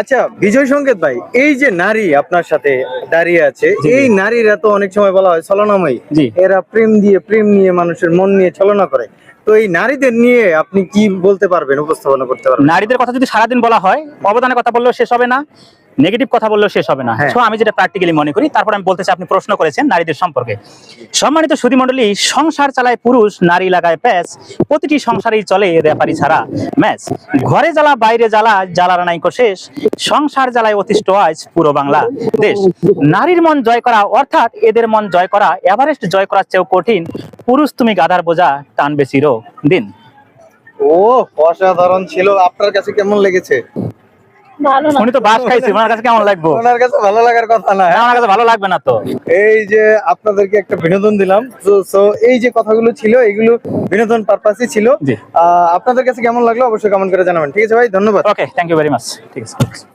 আচ্ছা বিজয় সংকেত ভাই এই যে নারী আপনার সাথে দাঁড়িয়ে আছে। এই নারীরা তো অনেক সময় বলা হয় ছলনাময়ী। এরা প্রেম দিয়ে প্রেম নিয়ে মানুষের মন নিয়ে ছলনা করে তো এই নারীদের নিয়ে আপনি কি বলতে পারবেন উপস্থাপনা করতে পারবেন নারীদের কথা যদি সারাদিন বলা হয় অবদানের কথা বললেও শেষ হবে না নেগেটিভ কথা বললেও শেষ হবে না। হ্যাঁ। সো আমি যেটা প্র্যাকটিক্যালি মনে করি তারপর আমি বলতে চাই আপনি প্রশ্ন করেছেন নারীদের সম্পর্কে। সম্মানিত সুধী মণ্ডলী সংসার চালায় পুরুষ নারী লাগায় প্যাচ। প্রতিটি সংসারেই চলে রেপারি ছাড়া ম্যাচ। ঘরে জ্বালা বাইরে জ্বালা জ্বালার নাই শেষ। সংসার জ্বালায় অতিষ্ঠ আজ পুরো বাংলা দেশ। নারীর মন জয় করা অর্থাৎ এদের মন জয় করা এভারেস্ট জয় করার চেয়েও কঠিন। পুরুষ তুমি গাধার বোঝা টানবে চিরো দিন ও অসাধারণ ছিল। আপনার কাছে কেমন লেগেছে? উনি তো বাস খাইছে ওনার কাছে কেমন লাগবো? ওনার কাছে ভালো লাগার কথা না। না, আমার কাছে ভালো লাগবে না তো। এই যে আপনাদেরকে একটা বিনোদন দিলাম। সো এই যে কথাগুলো ছিল এগুলো বিনোদন পারপাসই ছিল। আহ, আপনাদের কাছে কেমন লাগল অবশ্যই কেমন করে জানাবেন। ঠিক আছে ভাই ধন্যবাদ। Okay thank you very much ঠিক আছে।